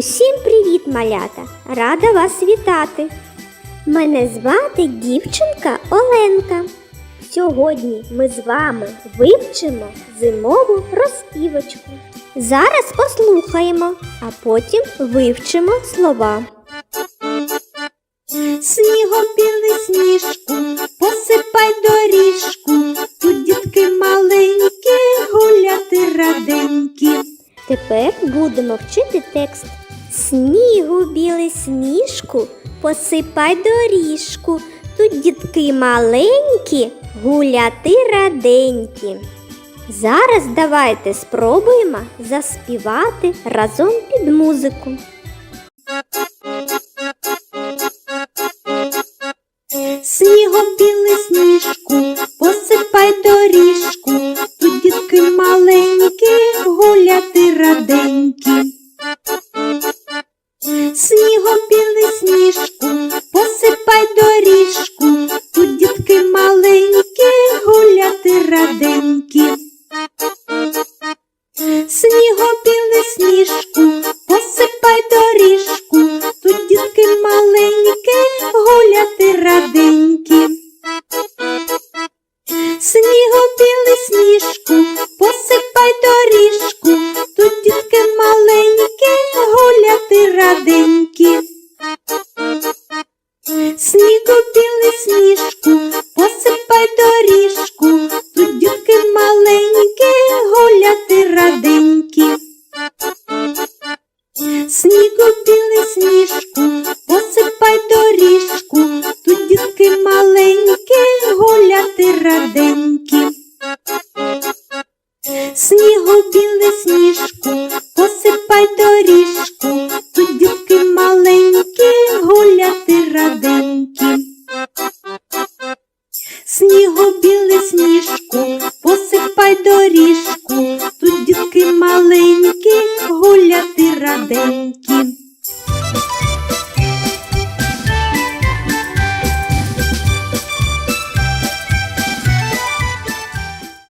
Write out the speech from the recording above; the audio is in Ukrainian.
Усім привіт, малята! Рада вас вітати! Мене звати дівчинка Оленка. Сьогодні ми з вами вивчимо зимову розпівочку. Зараз послухаємо, а потім вивчимо слова. Снігом білий сніжку, посипай доріжку, тут дітки маленькі, гуляти раденькі. Тепер будемо вчити текст. Снігу білий сніжку, посипай доріжку. Тут дітки маленькі, гуляти раденькі. Зараз давайте спробуємо заспівати разом під музику. Снігом білий сніжку, посипай доріжку, тут дітки маленькі, гуляти раденькі. Снігом білий сніжку, посипай доріжку, тут дітки маленькі, гуляти раденькі. Снігом білий сніжку, посипай доріжку, тут дітки маленькі, гуляти раденькі. Снігом білий сніжку, Снігу білий сніжку, посипай доріжку, тут дітки маленькі, гуляти раденькі. Снігу білий сніжку, посипай доріжку, тут дітки маленькі, гуляти раденькі. Снігу білий сніжку, посипай доріжку, Снігу білий сніжку,